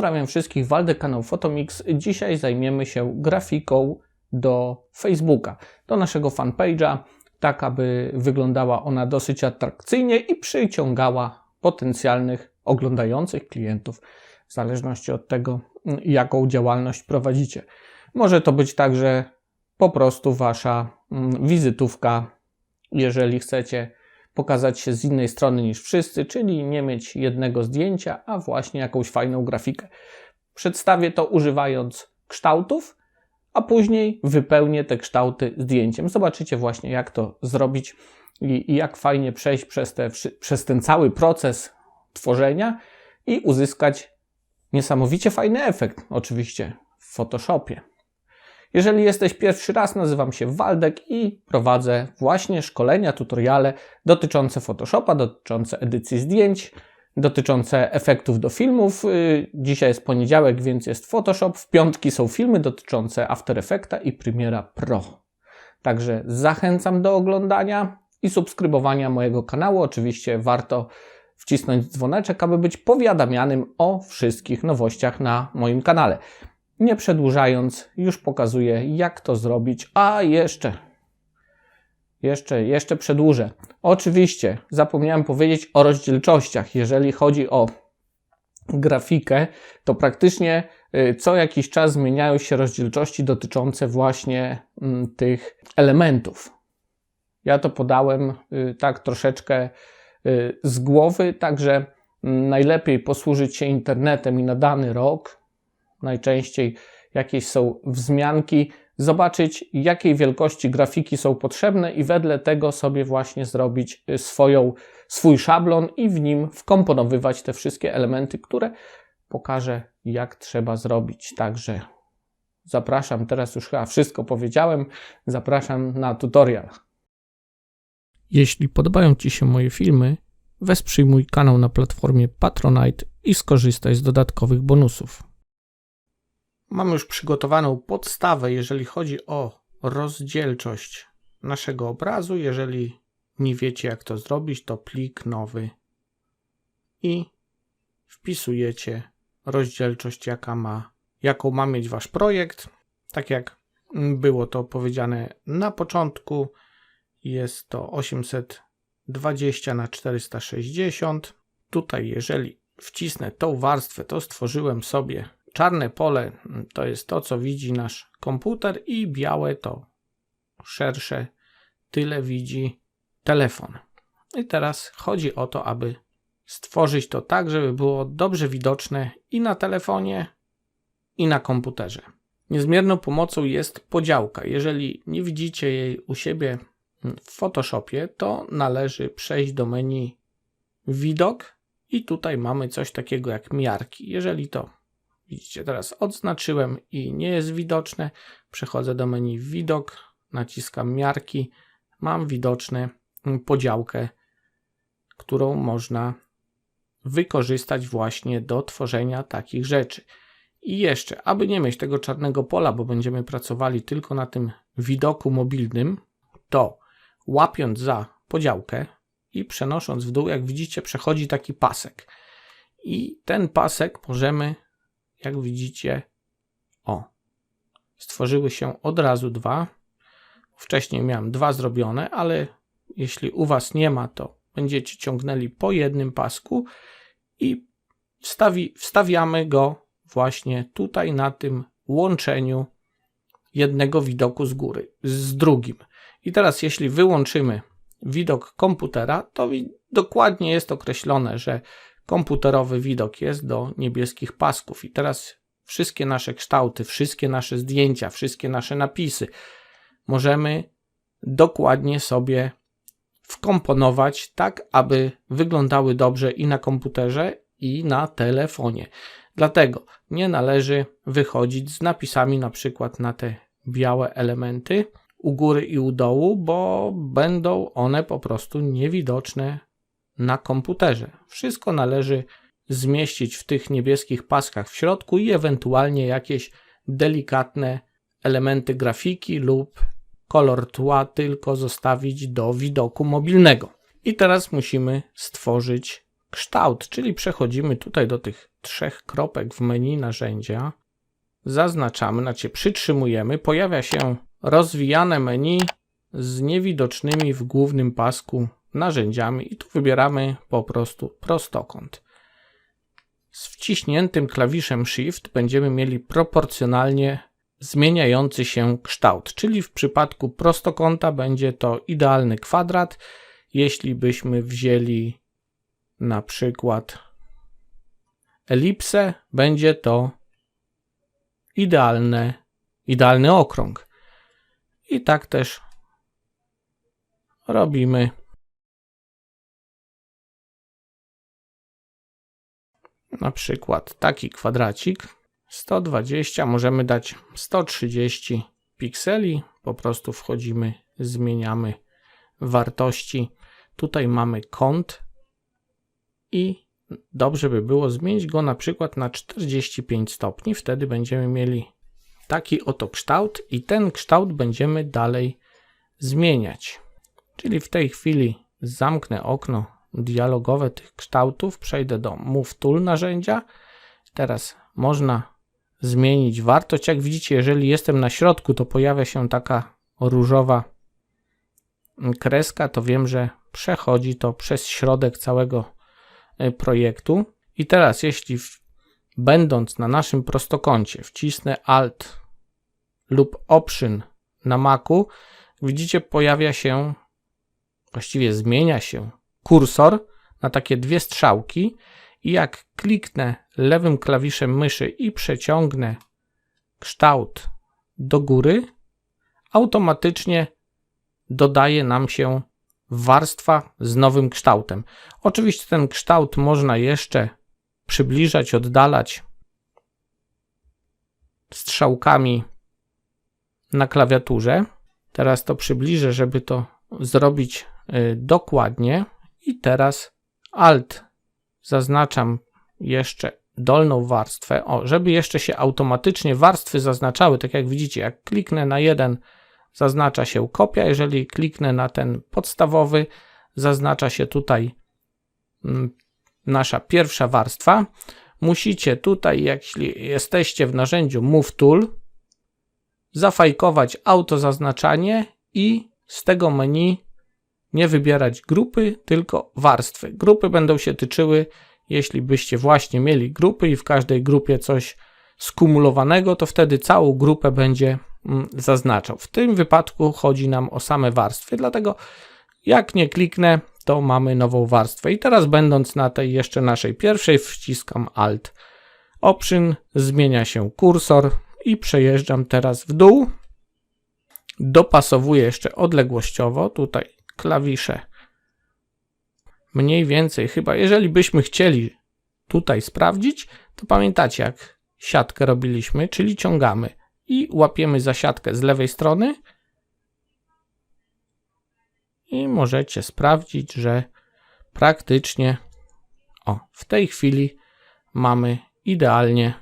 Pozdrawiam wszystkich, Waldek, kanał Photomix. Dzisiaj zajmiemy się grafiką do Facebooka, do naszego fanpage'a, tak aby wyglądała ona dosyć atrakcyjnie i przyciągała potencjalnych oglądających klientów, w zależności od tego, jaką działalność prowadzicie. Może to być także po prostu wasza mm, wizytówka, jeżeli chcecie pokazać się z innej strony niż wszyscy, czyli nie mieć jednego zdjęcia, a właśnie jakąś fajną grafikę. Przedstawię to używając kształtów, a później wypełnię te kształty zdjęciem. Zobaczycie właśnie, jak to zrobić i, i jak fajnie przejść przez, te, przez ten cały proces tworzenia i uzyskać niesamowicie fajny efekt, oczywiście w Photoshopie. Jeżeli jesteś pierwszy raz, nazywam się Waldek i prowadzę właśnie szkolenia, tutoriale dotyczące Photoshopa, dotyczące edycji zdjęć, dotyczące efektów do filmów. Y, dzisiaj jest poniedziałek, więc jest Photoshop. W piątki są filmy dotyczące After Effecta i Premiera Pro. Także zachęcam do oglądania i subskrybowania mojego kanału. Oczywiście warto wcisnąć dzwoneczek, aby być powiadamianym o wszystkich nowościach na moim kanale. Nie przedłużając, już pokazuję, jak to zrobić. A jeszcze, jeszcze, jeszcze przedłużę. Oczywiście zapomniałem powiedzieć o rozdzielczościach. Jeżeli chodzi o grafikę, to praktycznie y, co jakiś czas zmieniają się rozdzielczości dotyczące właśnie mm, tych elementów. Ja to podałem y, tak troszeczkę y, z głowy, także mm, najlepiej posłużyć się internetem i na dany rok najczęściej jakieś są wzmianki, zobaczyć jakiej wielkości grafiki są potrzebne i wedle tego sobie właśnie zrobić y, swoją, swój szablon i w nim wkomponowywać te wszystkie elementy, które pokażę jak trzeba zrobić. Także zapraszam, teraz już chyba wszystko powiedziałem, zapraszam na tutorial. Jeśli podobają Ci się moje filmy, wesprzyj mój kanał na platformie Patronite i skorzystaj z dodatkowych bonusów. Mamy już przygotowaną podstawę, jeżeli chodzi o rozdzielczość naszego obrazu. Jeżeli nie wiecie, jak to zrobić, to plik nowy i wpisujecie rozdzielczość, jaka ma, jaką ma mieć wasz projekt. Tak jak było to powiedziane na początku, jest to 820 na 460. Tutaj, jeżeli wcisnę tą warstwę, to stworzyłem sobie Czarne pole to jest to, co widzi nasz komputer, i białe to szersze, tyle widzi telefon. I teraz chodzi o to, aby stworzyć to tak, żeby było dobrze widoczne i na telefonie, i na komputerze. Niezmierną pomocą jest podziałka. Jeżeli nie widzicie jej u siebie w Photoshopie, to należy przejść do menu Widok i tutaj mamy coś takiego jak miarki. Jeżeli to Widzicie, teraz odznaczyłem i nie jest widoczne. Przechodzę do menu widok, naciskam miarki. Mam widoczne podziałkę, którą można wykorzystać właśnie do tworzenia takich rzeczy. I jeszcze, aby nie mieć tego czarnego pola, bo będziemy pracowali tylko na tym widoku mobilnym, to łapiąc za podziałkę i przenosząc w dół, jak widzicie, przechodzi taki pasek. I ten pasek możemy jak widzicie, o, stworzyły się od razu dwa. Wcześniej miałem dwa zrobione, ale jeśli u Was nie ma, to będziecie ciągnęli po jednym pasku i wstawi, wstawiamy go właśnie tutaj na tym łączeniu jednego widoku z góry z drugim. I teraz, jeśli wyłączymy widok komputera, to dokładnie jest określone, że komputerowy widok jest do niebieskich pasków. I teraz wszystkie nasze kształty, wszystkie nasze zdjęcia, wszystkie nasze napisy możemy dokładnie sobie wkomponować tak, aby wyglądały dobrze i na komputerze, i na telefonie. Dlatego nie należy wychodzić z napisami na przykład na te białe elementy u góry i u dołu, bo będą one po prostu niewidoczne na komputerze. Wszystko należy zmieścić w tych niebieskich paskach w środku i ewentualnie jakieś delikatne elementy grafiki lub kolor tła tylko zostawić do widoku mobilnego. I teraz musimy stworzyć kształt, czyli przechodzimy tutaj do tych trzech kropek w menu narzędzia, zaznaczamy, znaczy przytrzymujemy, pojawia się rozwijane menu z niewidocznymi w głównym pasku narzędziami i tu wybieramy po prostu prostokąt. Z wciśniętym klawiszem Shift będziemy mieli proporcjonalnie zmieniający się kształt, czyli w przypadku prostokąta będzie to idealny kwadrat. Jeśli byśmy wzięli na przykład elipsę, będzie to idealne, idealny okrąg. I tak też robimy. Na przykład taki kwadracik 120, możemy dać 130 pikseli. Po prostu wchodzimy, zmieniamy wartości. Tutaj mamy kąt i dobrze by było zmienić go na przykład na 45 stopni. Wtedy będziemy mieli taki oto kształt i ten kształt będziemy dalej zmieniać. Czyli w tej chwili zamknę okno dialogowe tych kształtów, przejdę do Move Tool narzędzia. Teraz można zmienić wartość. Jak widzicie, jeżeli jestem na środku, to pojawia się taka różowa kreska, to wiem, że przechodzi to przez środek całego e, projektu. I teraz, jeśli w, będąc na naszym prostokącie wcisnę Alt lub Option na Macu, widzicie, pojawia się, właściwie zmienia się kursor na takie dwie strzałki i jak kliknę lewym klawiszem myszy i przeciągnę kształt do góry, automatycznie dodaje nam się warstwa z nowym kształtem. Oczywiście ten kształt można jeszcze przybliżać, oddalać strzałkami na klawiaturze. Teraz to przybliżę, żeby to zrobić y, dokładnie. I teraz Alt zaznaczam jeszcze dolną warstwę. O, żeby jeszcze się automatycznie warstwy zaznaczały, tak jak widzicie, jak kliknę na jeden, zaznacza się kopia. Jeżeli kliknę na ten podstawowy, zaznacza się tutaj mm, nasza pierwsza warstwa. Musicie tutaj, jeśli jesteście w narzędziu Move Tool, zafajkować auto zaznaczanie i z tego menu nie wybierać grupy, tylko warstwy. Grupy będą się tyczyły, jeśli byście właśnie mieli grupy i w każdej grupie coś skumulowanego, to wtedy całą grupę będzie mm, zaznaczał. W tym wypadku chodzi nam o same warstwy, dlatego jak nie kliknę, to mamy nową warstwę. I teraz będąc na tej jeszcze naszej pierwszej, wciskam Alt Option, zmienia się kursor i przejeżdżam teraz w dół. Dopasowuję jeszcze odległościowo, tutaj klawisze. Mniej więcej chyba, jeżeli byśmy chcieli tutaj sprawdzić, to pamiętacie jak siatkę robiliśmy, czyli ciągamy i łapiemy za siatkę z lewej strony i możecie sprawdzić, że praktycznie o, w tej chwili mamy idealnie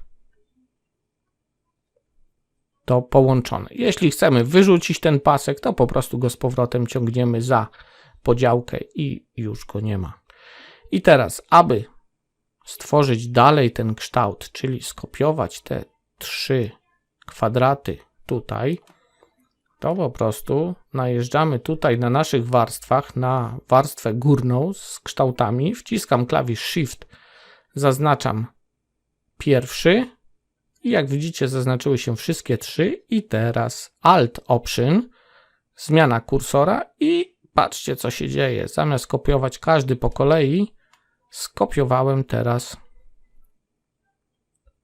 to połączone. Jeśli chcemy wyrzucić ten pasek, to po prostu go z powrotem ciągniemy za podziałkę i już go nie ma. I teraz, aby stworzyć dalej ten kształt, czyli skopiować te trzy kwadraty tutaj, to po prostu najeżdżamy tutaj na naszych warstwach na warstwę górną z kształtami, wciskam klawisz Shift, zaznaczam pierwszy, i jak widzicie, zaznaczyły się wszystkie trzy. I teraz Alt Option, zmiana kursora i patrzcie, co się dzieje. Zamiast kopiować każdy po kolei, skopiowałem teraz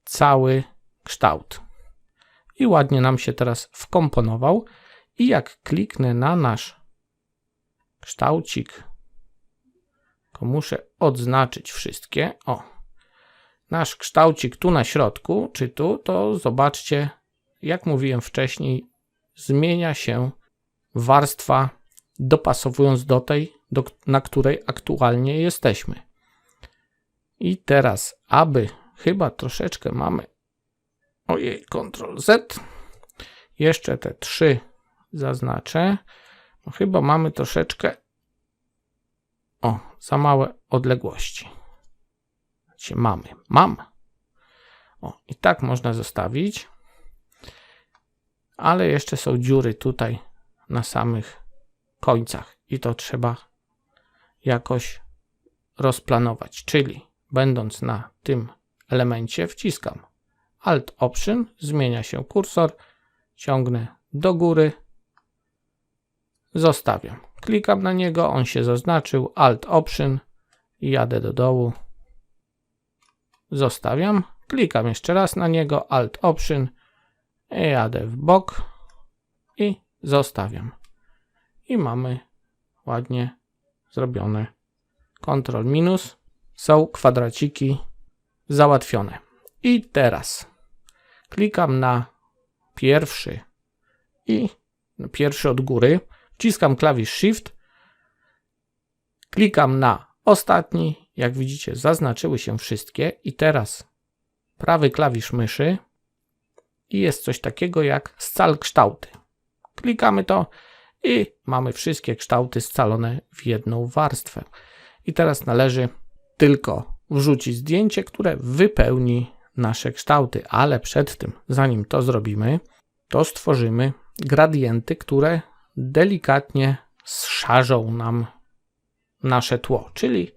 cały kształt. I ładnie nam się teraz wkomponował. I jak kliknę na nasz kształcik, to muszę odznaczyć wszystkie. O, nasz kształcik tu na środku, czy tu, to zobaczcie, jak mówiłem wcześniej, zmienia się warstwa dopasowując do tej, do, na której aktualnie jesteśmy. I teraz, aby chyba troszeczkę mamy, ojej, Ctrl Z, jeszcze te trzy zaznaczę, chyba mamy troszeczkę, o, za małe odległości. Zobaczcie, mamy. Mam. O, i tak można zostawić. Ale jeszcze są dziury tutaj na samych końcach i to trzeba jakoś rozplanować. Czyli będąc na tym elemencie wciskam Alt Option, zmienia się kursor, ciągnę do góry, zostawiam. Klikam na niego, on się zaznaczył, Alt Option i jadę do dołu. Zostawiam, klikam jeszcze raz na niego, Alt Option, jadę w bok i zostawiam. I mamy ładnie zrobione. Ctrl minus, są kwadraciki załatwione. I teraz klikam na pierwszy i pierwszy od góry, wciskam klawisz Shift, klikam na ostatni, jak widzicie zaznaczyły się wszystkie i teraz prawy klawisz myszy i jest coś takiego jak scal kształty. Klikamy to i mamy wszystkie kształty scalone w jedną warstwę. I teraz należy tylko wrzucić zdjęcie, które wypełni nasze kształty, ale przed tym, zanim to zrobimy, to stworzymy gradienty, które delikatnie szarzą nam nasze tło, czyli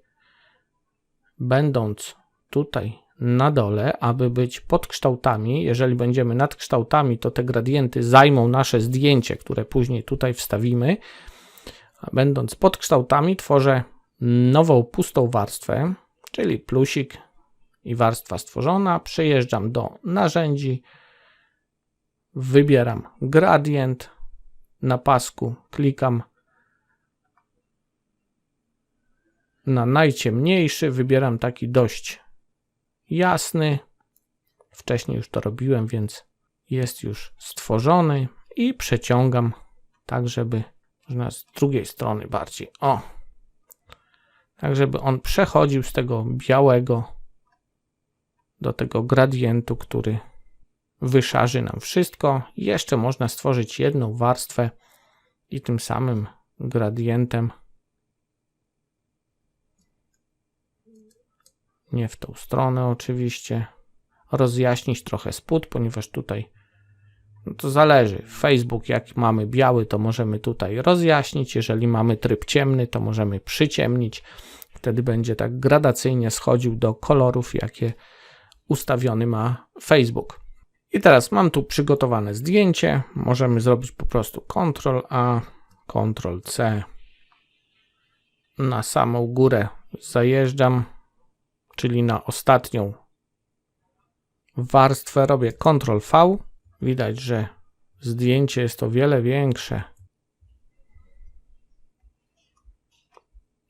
będąc tutaj na dole, aby być pod kształtami. Jeżeli będziemy nad kształtami, to te gradienty zajmą nasze zdjęcie, które później tutaj wstawimy. A będąc pod kształtami, tworzę nową pustą warstwę, czyli plusik i warstwa stworzona. Przejeżdżam do narzędzi, wybieram gradient na pasku, klikam na najciemniejszy, wybieram taki dość jasny. Wcześniej już to robiłem, więc jest już stworzony i przeciągam tak, żeby można z drugiej strony bardziej. O! Tak, żeby on przechodził z tego białego do tego gradientu, który wyszarzy nam wszystko. Jeszcze można stworzyć jedną warstwę i tym samym gradientem nie w tą stronę oczywiście, rozjaśnić trochę spód, ponieważ tutaj no to zależy. Facebook, jak mamy biały, to możemy tutaj rozjaśnić. Jeżeli mamy tryb ciemny, to możemy przyciemnić. Wtedy będzie tak gradacyjnie schodził do kolorów, jakie ustawiony ma Facebook. I teraz mam tu przygotowane zdjęcie. Możemy zrobić po prostu Ctrl A, Ctrl C. Na samą górę zajeżdżam czyli na ostatnią warstwę robię Ctrl V. Widać, że zdjęcie jest o wiele większe.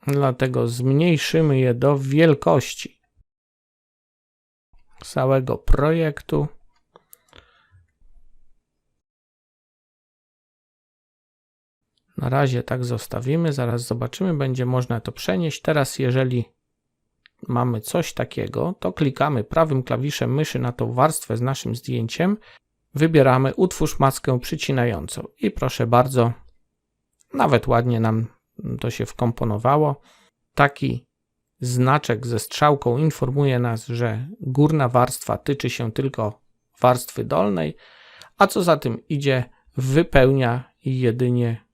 Dlatego zmniejszymy je do wielkości całego projektu. Na razie tak zostawimy, zaraz zobaczymy, będzie można to przenieść. Teraz jeżeli mamy coś takiego, to klikamy prawym klawiszem myszy na tą warstwę z naszym zdjęciem, wybieramy utwórz maskę przycinającą i proszę bardzo, nawet ładnie nam to się wkomponowało. Taki znaczek ze strzałką informuje nas, że górna warstwa tyczy się tylko warstwy dolnej, a co za tym idzie, wypełnia jedynie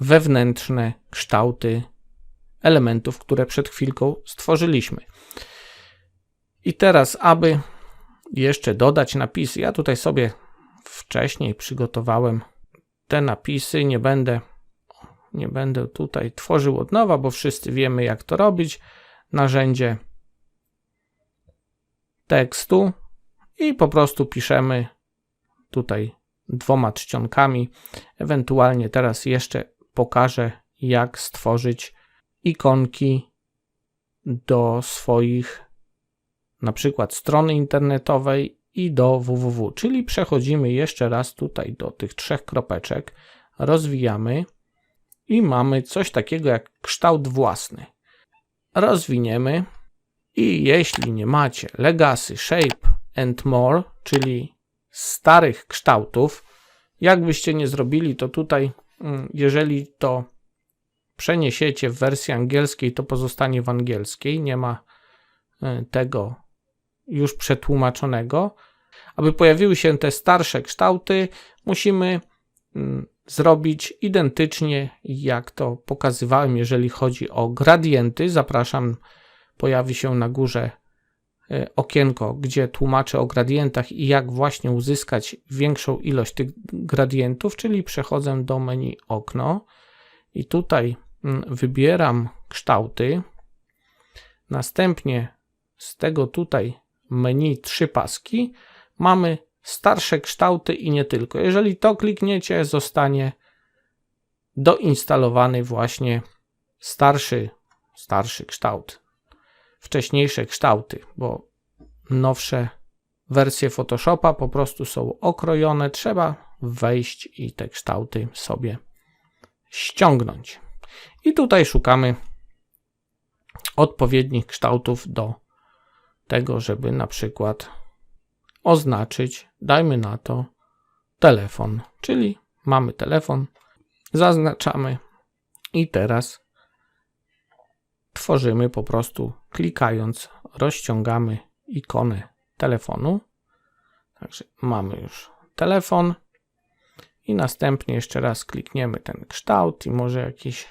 wewnętrzne kształty elementów, które przed chwilką stworzyliśmy. I teraz, aby jeszcze dodać napisy, ja tutaj sobie wcześniej przygotowałem te napisy, nie będę nie będę tutaj tworzył od nowa, bo wszyscy wiemy jak to robić. Narzędzie tekstu i po prostu piszemy tutaj dwoma czcionkami. Ewentualnie teraz jeszcze pokażę jak stworzyć ikonki do swoich na przykład strony internetowej i do www, czyli przechodzimy jeszcze raz tutaj do tych trzech kropeczek, rozwijamy i mamy coś takiego jak kształt własny. Rozwiniemy i jeśli nie macie Legacy, Shape and More, czyli starych kształtów, jakbyście nie zrobili, to tutaj, mm, jeżeli to przeniesiecie w wersji angielskiej, to pozostanie w angielskiej, nie ma y, tego już przetłumaczonego. Aby pojawiły się te starsze kształty, musimy mm, zrobić identycznie jak to pokazywałem, jeżeli chodzi o gradienty. Zapraszam, pojawi się na górze e, okienko, gdzie tłumaczę o gradientach i jak właśnie uzyskać większą ilość tych gradientów, czyli przechodzę do menu okno i tutaj wybieram kształty. Następnie z tego tutaj menu trzy paski mamy starsze kształty i nie tylko. Jeżeli to klikniecie, zostanie doinstalowany właśnie starszy, starszy kształt. Wcześniejsze kształty, bo nowsze wersje Photoshopa po prostu są okrojone. Trzeba wejść i te kształty sobie ściągnąć. I tutaj szukamy odpowiednich kształtów do tego, żeby na przykład oznaczyć, dajmy na to, telefon. Czyli mamy telefon, zaznaczamy i teraz tworzymy po prostu klikając, rozciągamy ikonę telefonu. Także mamy już telefon i następnie jeszcze raz klikniemy ten kształt i może jakiś,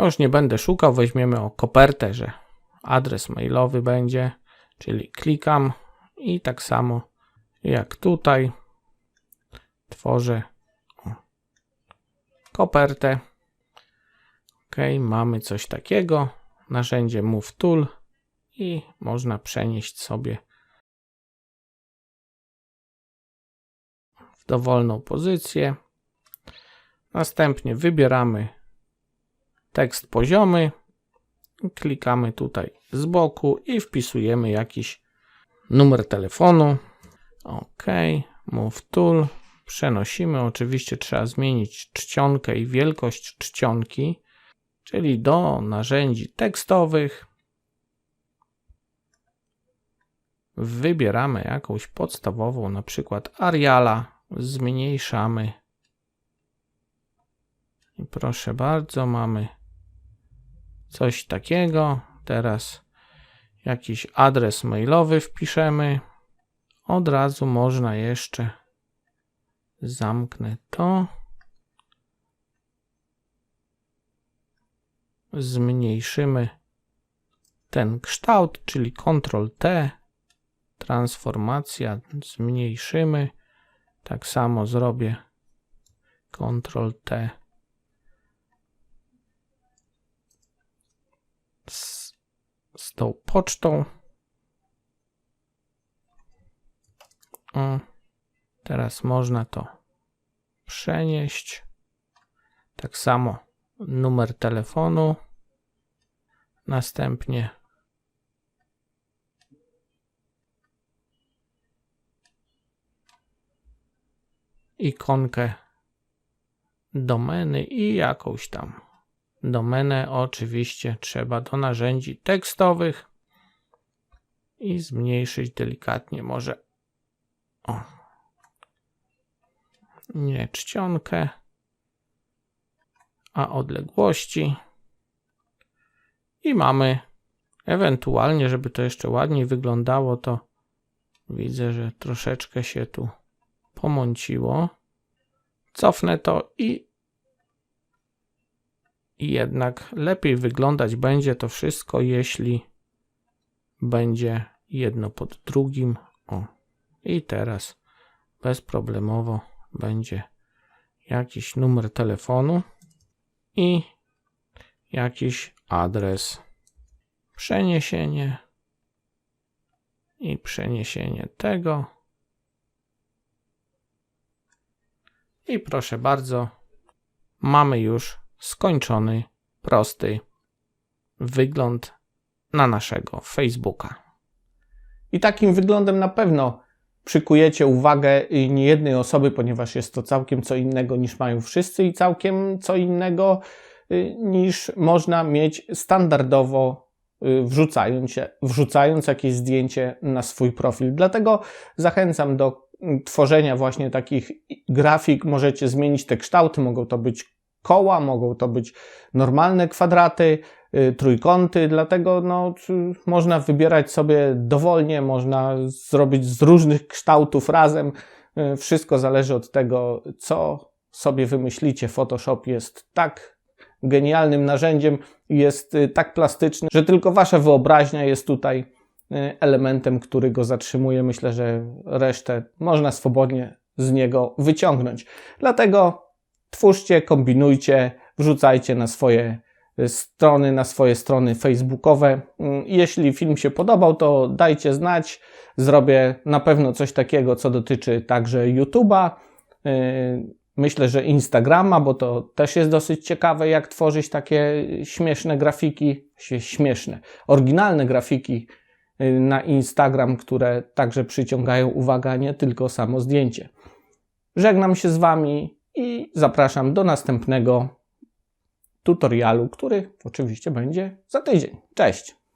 no już nie będę szukał, weźmiemy o kopertę, że adres mailowy będzie, czyli klikam, i tak samo jak tutaj tworzę kopertę. Ok, mamy coś takiego. Narzędzie Move Tool i można przenieść sobie w dowolną pozycję. Następnie wybieramy tekst poziomy, klikamy tutaj z boku i wpisujemy jakiś numer telefonu. OK, Move Tool. Przenosimy. Oczywiście trzeba zmienić czcionkę i wielkość czcionki, czyli do narzędzi tekstowych. Wybieramy jakąś podstawową, na przykład Ariala. Zmniejszamy. I proszę bardzo, mamy coś takiego. Teraz jakiś adres mailowy wpiszemy. Od razu można jeszcze zamknę to. Zmniejszymy ten kształt, czyli Ctrl T, transformacja, zmniejszymy. Tak samo zrobię Ctrl T. z tą pocztą. O, teraz można to przenieść. Tak samo numer telefonu. Następnie ikonkę domeny i jakąś tam Domenę oczywiście trzeba do narzędzi tekstowych i zmniejszyć delikatnie może o, nie czcionkę, a odległości. I mamy ewentualnie, żeby to jeszcze ładniej wyglądało, to widzę, że troszeczkę się tu pomąciło. Cofnę to i i jednak lepiej wyglądać będzie to wszystko, jeśli będzie jedno pod drugim. O, i teraz bezproblemowo będzie jakiś numer telefonu i jakiś adres. Przeniesienie i przeniesienie tego. I proszę bardzo, mamy już skończony, prosty wygląd na naszego Facebooka. I takim wyglądem na pewno przykujecie uwagę niejednej osoby, ponieważ jest to całkiem co innego niż mają wszyscy i całkiem co innego y, niż można mieć standardowo y, wrzucając, wrzucając jakieś zdjęcie na swój profil. Dlatego zachęcam do mm, tworzenia właśnie takich grafik. Możecie zmienić te kształty, mogą to być koła, mogą to być normalne kwadraty, y, trójkąty, dlatego no, można wybierać sobie dowolnie, można zrobić z różnych kształtów razem. Y, Wszystko zależy od tego, co sobie wymyślicie. Photoshop jest tak genialnym narzędziem, jest y, tak plastyczny, że tylko wasza wyobraźnia jest tutaj elementem, który go zatrzymuje. Myślę, że resztę można swobodnie z niego wyciągnąć. Dlatego twórzcie, kombinujcie, wrzucajcie na swoje y, strony, na swoje strony facebookowe. Mm, Jeśli film się podobał, to dajcie znać. Zrobię na pewno coś takiego, co dotyczy także YouTube'a. Y, Myślę, że Instagrama, bo to też jest dosyć ciekawe, jak tworzyć takie śmieszne grafiki, śmieszne, oryginalne grafiki y, na Instagram, które także przyciągają uwagę, nie tylko samo zdjęcie. Żegnam się z Wami i zapraszam do następnego tutorialu, który oczywiście będzie za tydzień. Cześć!